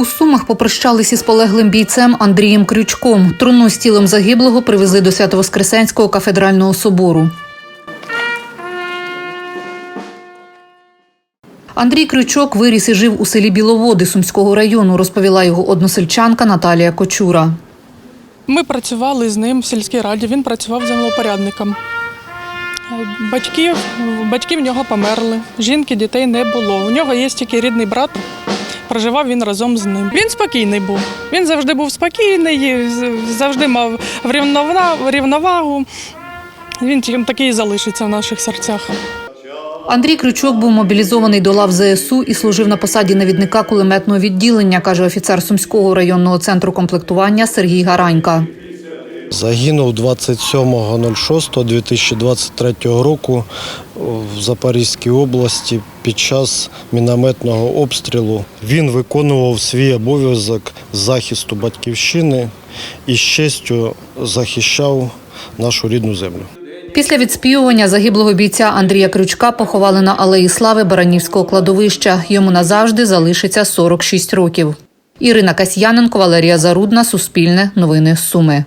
У Сумах попрощались із полеглим бійцем Андрієм Крючком. Труну з тілом загиблого привезли до Свято-Воскресенського кафедрального собору. Андрій Крючок виріс і жив у селі Біловоди Сумського району, розповіла його односельчанка Наталія Кочура. Ми працювали з ним в сільській раді, він працював землопорядником. Батьків, батьки в нього померли, жінки, дітей не було. У нього є тільки рідний брат, проживав він разом з ним. Він спокійний був. Він завжди був спокійний, завжди мав рівновагу. Він тільки такий і залишиться в наших серцях. Андрій Крючок був мобілізований до лав ЗСУ і служив на посаді навідника кулеметного відділення, каже офіцер Сумського районного центру комплектування Сергій Гаранька. Загинув 27.06.2023 року в Запорізькій області під час мінометного обстрілу. Він виконував свій обов'язок захисту батьківщини і з честю захищав нашу рідну землю. Після відспівування загиблого бійця Андрія Крючка поховали на алеї слави Баранівського кладовища. Йому назавжди залишиться 46 років. Ірина Касьяненко, Валерія Зарудна, Суспільне, Новини Суми.